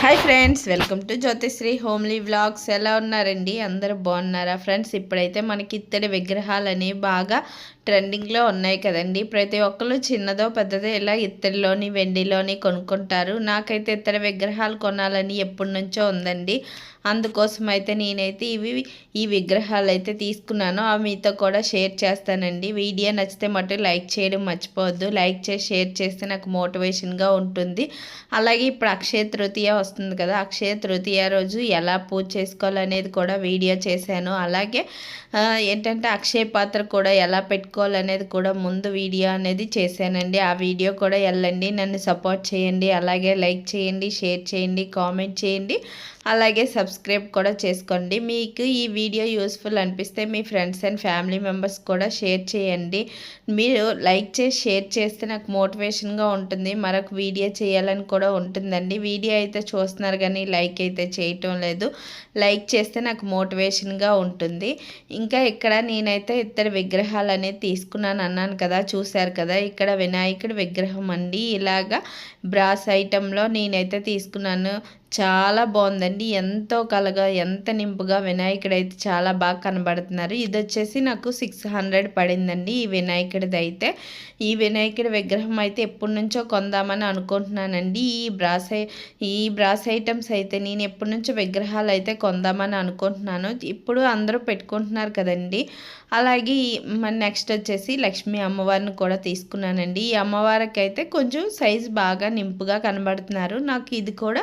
Hi friends welcome to Jyothisri homely vlogs ఎలా ఉన్నారండి? అందరూ బాగున్నారా? ఫ్రెండ్స్ ఇప్పుడైతే మనకి ఇత్తడి విగ్రహాలని బాగా ట్రెండింగ్లో ఉన్నాయి కదండి. ప్రతి ఒక్కరు చిన్నదో పెద్దదో ఇలా ఇత్తడిలోని వెండిలోని కొనుక్కుంటారు. నాకైతే ఇత్తడి విగ్రహాలు కొనాలని ఎప్పటి నుంచో ఉందండి. అందుకోసం అయితే నేనైతే ఇవి ఈ విగ్రహాలు అయితే తీసుకున్నాను. అవి మీతో కూడా షేర్ చేస్తానండి. వీడియో నచ్చితే మటు లైక్ చేయడం మర్చిపోవద్దు. లైక్ చేసి షేర్ చేస్తే నాకు మోటివేషన్గా ఉంటుంది. అలాగే ఇప్పుడు అక్షయ తృతీయ వస్తుంది కదా. అక్షయ తృతీయ రోజు ఎలా పూజ చేసుకోవాలనేది కూడా వీడియో చేశాను. అలాగే ఏంటంటే అక్షయ పాత్ర కూడా ఎలా పెట్టుకోవాలనేది కూడా ముందు వీడియో అనేది చేశానండి. ఆ వీడియో కూడా వెళ్ళండి. నన్ను సపోర్ట్ చేయండి. అలాగే లైక్ చేయండి షేర్ చేయండి కామెంట్ చేయండి. అలాగే సబ్స్క్రైబ్ కూడా చేసుకోండి. మీకు ఈ వీడియో యూస్ఫుల్ అనిపిస్తే మీ ఫ్రెండ్స్ అండ్ ఫ్యామిలీ మెంబర్స్ కూడా షేర్ చేయండి. మీరు లైక్ చేసి షేర్ చేస్తే నాకు మోటివేషన్గా ఉంటుంది. మరొక వీడియో చేయాలని కూడా ఉంటుందండి. వీడియో అయితే చూస్తున్నారు కానీ లైక్ అయితే చేయటం లేదు. లైక్ చేస్తే నాకు మోటివేషన్గా ఉంటుంది. ఇంకా ఇక్కడ నేనైతే ఇద్దరు విగ్రహాలు అనేది తీసుకున్నాను అన్నాను కదా చూశారు కదా ఇక్కడ వినాయకుడి విగ్రహం అండి. ఇలాగా బ్రాస్ ఐటెంలో నేనైతే తీసుకున్నాను. చాలా బాగుందండి. ఎంతో కలగా ఎంత నింపుగా వినాయకుడు అయితే చాలా బాగా కనబడుతున్నారు. ఇది వచ్చేసి నాకు సిక్స్ హండ్రెడ్ పడిందండి ఈ వినాయకుడిది అయితే ఈ వినాయకుడి విగ్రహం అయితే ఎప్పటి నుంచో కొందామని అనుకుంటున్నానండి. ఈ బ్రాస్ ఈ బ్రాస్ ఐటమ్స్ అయితే నేను ఎప్పటి నుంచో విగ్రహాలు అయితే కొందామని అనుకుంటున్నాను. ఇప్పుడు అందరూ పెట్టుకుంటున్నారు కదండి. అలాగే నెక్స్ట్ వచ్చేసి లక్ష్మీ అమ్మవారిని కూడా తీసుకున్నానండి. ఈ అమ్మవారికి అయితే కొంచెం సైజ్ బాగా నింపుగా కనబడుతున్నారు. నాకు ఇది కూడా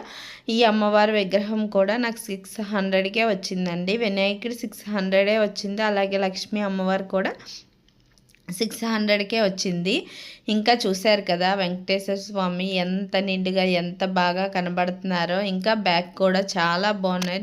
ఈ ఈ అమ్మవారి విగ్రహం కూడా నాకు సిక్స్ హండ్రెడ్కే వచ్చిందండి. వినాయకుడు సిక్స్ హండ్రెడే వచ్చింది. అలాగే లక్ష్మీ అమ్మవారు కూడా సిక్స్ హండ్రెడ్కే వచ్చింది. ఇంకా చూశారు కదా వెంకటేశ్వర స్వామి ఎంత నిండుగా ఎంత బాగా కనబడుతున్నారో. ఇంకా బ్యాగ్ కూడా చాలా బాగున్నాయి.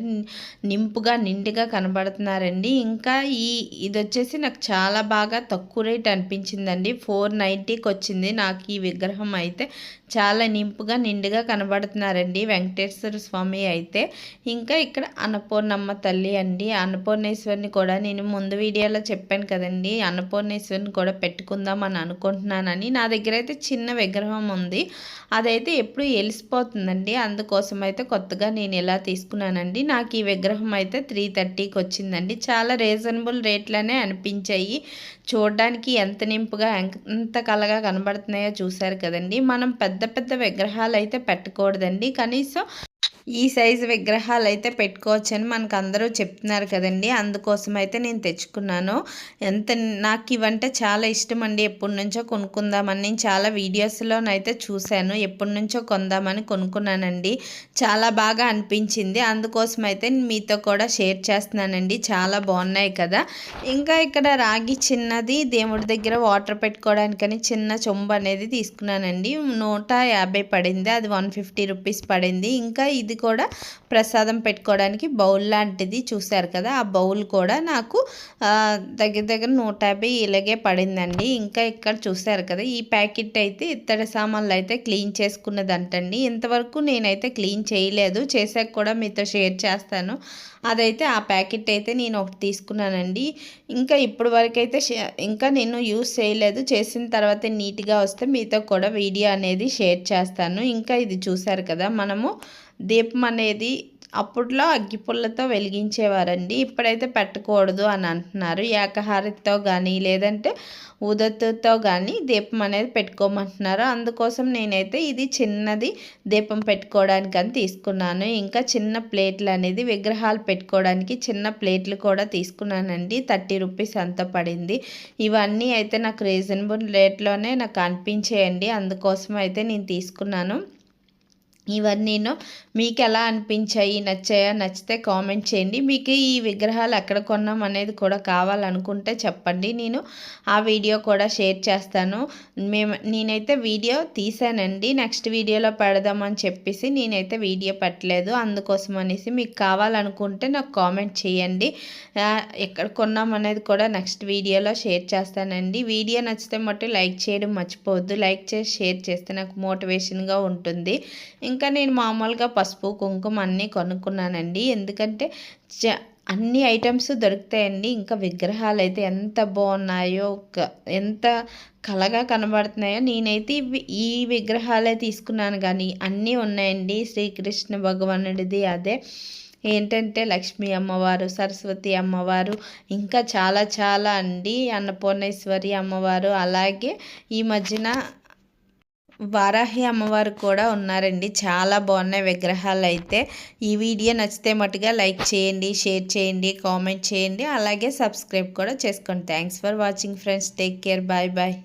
నింపుగా నిండుగా కనబడుతున్నారండి. ఇంకా ఈ ఇది వచ్చేసి నాకు చాలా బాగా తక్కువ రేట్ అనిపించిందండి. ఫోర్ నైంటీకి వచ్చింది. నాకు ఈ విగ్రహం అయితే చాలా నింపుగా నిండుగా కనబడుతున్నారండి వెంకటేశ్వర స్వామి అయితే. ఇంకా ఇక్కడ అన్నపూర్ణమ్మ తల్లి అండి. అన్నపూర్ణేశ్వరిని కూడా నేను ముందు వీడియోలో చెప్పాను కదండి. అన్నపూర్ణేశ్వరిని కూడా పెట్టుకుందాం అని అనుకుంటున్నానని. నా దగ్గర అయితే చిన్న విగ్రహం ఉంది. అదైతే ఎప్పుడు వెలిసిపోతుందండి అందుకోసం అయితే కొత్తగా నేను ఇలా తీసుకున్నానండి. నాకు ఈ విగ్రహం అయితే త్రీ థర్టీకి వచ్చిందండి. చాలా రీజనబుల్ రేట్లనే అనిపించాయి. చూడడానికి ఎంత నింపుగా ఎంత కలగా కనబడుతున్నాయో చూశారు కదండి. మనం పెద్ద పెద్ద పెద్ద విగ్రహాలు అయితే పెట్టకూడదండి. కనీసం ఈ సైజు విగ్రహాలు అయితే పెట్టుకోవచ్చని మనకు అందరూ చెప్తున్నారు కదండి. అందుకోసం అయితే నేను తెచ్చుకున్నాను. ఎంత నాకు ఇవంటే చాలా ఇష్టం అండి ఎప్పటి నుంచో కొనుక్కుందామని నేను చాలా వీడియోస్లోనైతే చూశాను. ఎప్పటి నుంచో కొందామని కొనుక్కున్నానండి. చాలా బాగా అనిపించింది. అందుకోసం అయితే మీతో కూడా షేర్ చేస్తున్నానండి. చాలా బాగున్నాయి కదా. ఇంకా ఇక్కడ రాగి చిన్నది దేవుడి దగ్గర వాటర్ పెట్టుకోవడానికని చిన్న చొంబు అనేది తీసుకున్నానండి. నూట యాభై పడింది. అది వన్ ఫిఫ్టీ రూపీస్ పడింది. ఇంకా ఇది ఇది కూడా ప్రసాదం పెట్టుకోవడానికి బౌల్ లాంటిది చూశారు కదా ఆ బౌల్ కూడా నాకు దగ్గర దగ్గర నూట యాభై ఇలాగే పడిందండి. ఇంకా ఇక్కడ చూశారు కదా ఈ ప్యాకెట్ అయితే ఇత్తడి సామాన్లు అయితే క్లీన్ చేసుకున్నదంటండి. ఇంతవరకు నేనైతే క్లీన్ చేయలేదు చేశాక కూడా మీతో షేర్ చేస్తాను. అదైతే ఆ ప్యాకెట్ అయితే నేను ఒకటి తీసుకున్నానండి. ఇంకా ఇప్పుడు వరకు అయితే ఇంకా నేను యూస్ చేయలేదు. చేసిన తర్వాత నీట్గా వస్తే మీతో కూడా వీడియో అనేది షేర్ చేస్తాను. ఇంకా ఇది చూసారు కదా మనము దీపం దీపం అనేది అప్పట్లో అగ్గిపుల్లతో వెలిగించేవారండి. ఇప్పుడైతే పెట్టకూడదు అని అంటున్నారు. ఏకహారతితో కానీ లేదంటే ఉదత్తుతో కానీ దీపం అనేది పెట్టుకోమంటున్నారు. అందుకోసం నేనైతే ఇది చిన్నది దీపం పెట్టుకోవడానికి అని తీసుకున్నాను. ఇంకా చిన్న ప్లేట్లు అనేది విగ్రహాలు పెట్టుకోవడానికి చిన్న ప్లేట్లు కూడా తీసుకున్నానండి. థర్టీ రూపీస్ అంత పడింది. ఇవన్నీ అయితే నాకు రీజనబుల్ రేట్లోనే నాకు అనిపించేయండి. అందుకోసం అయితే నేను తీసుకున్నాను. ఇవన్నీను మీకు ఎలా అనిపించాయి నచ్చాయా నచ్చితే కామెంట్ చేయండి. మీకు ఈ విగ్రహాలు ఎక్కడ కొన్నాం అనేది కూడా కావాలనుకుంటే చెప్పండి. నేను ఆ వీడియో కూడా షేర్ చేస్తాను. మేము నేనైతే వీడియో తీసానండి. నెక్స్ట్ వీడియోలో పెడదామని చెప్పేసి నేనైతే వీడియో పెట్టలేదు. అందుకోసం అనేసి మీకు కావాలనుకుంటే నాకు కామెంట్ చేయండి. ఎక్కడ కొన్నాం అనేది కూడా నెక్స్ట్ వీడియోలో షేర్ చేస్తానండి. వీడియో నచ్చితే మటు లైక్ చేయడం మర్చిపోవద్దు. లైక్ చేసి షేర్ చేస్తే నాకు మోటివేషన్గా ఉంటుంది. ఇంకా నేను మామూలుగా పసుపు కుంకుమ అన్నీ కొనుక్కున్నానండి. ఎందుకంటే అన్ని ఐటమ్స్ దొరుకుతాయండి. ఇంకా విగ్రహాలు అయితే ఎంత బాగున్నాయో ఎంత కలగా కనబడుతున్నాయో నేనైతే ఈ విగ్రహాలే తీసుకున్నాను. కానీ అన్నీ ఉన్నాయండి. శ్రీకృష్ణ భగవానుడిది అదే. ఏంటంటే లక్ష్మీ అమ్మవారు సరస్వతి అమ్మవారు ఇంకా చాలా చాలా అండి. అన్నపూర్ణేశ్వరి అమ్మవారు. అలాగే ఈ మధ్యన వారాహి అమ్మవారు కూడా ఉన్నారండి. చాలా బాగున్నాయి విగ్రహాలు అయితే. ఈ వీడియో నచ్చితే మటుగా లైక్ చేయండి షేర్ చేయండి కామెంట్ చేయండి. అలాగే సబ్స్క్రైబ్ కూడా చేసుకోండి. Thanks for watching friends. Take care. Bye bye.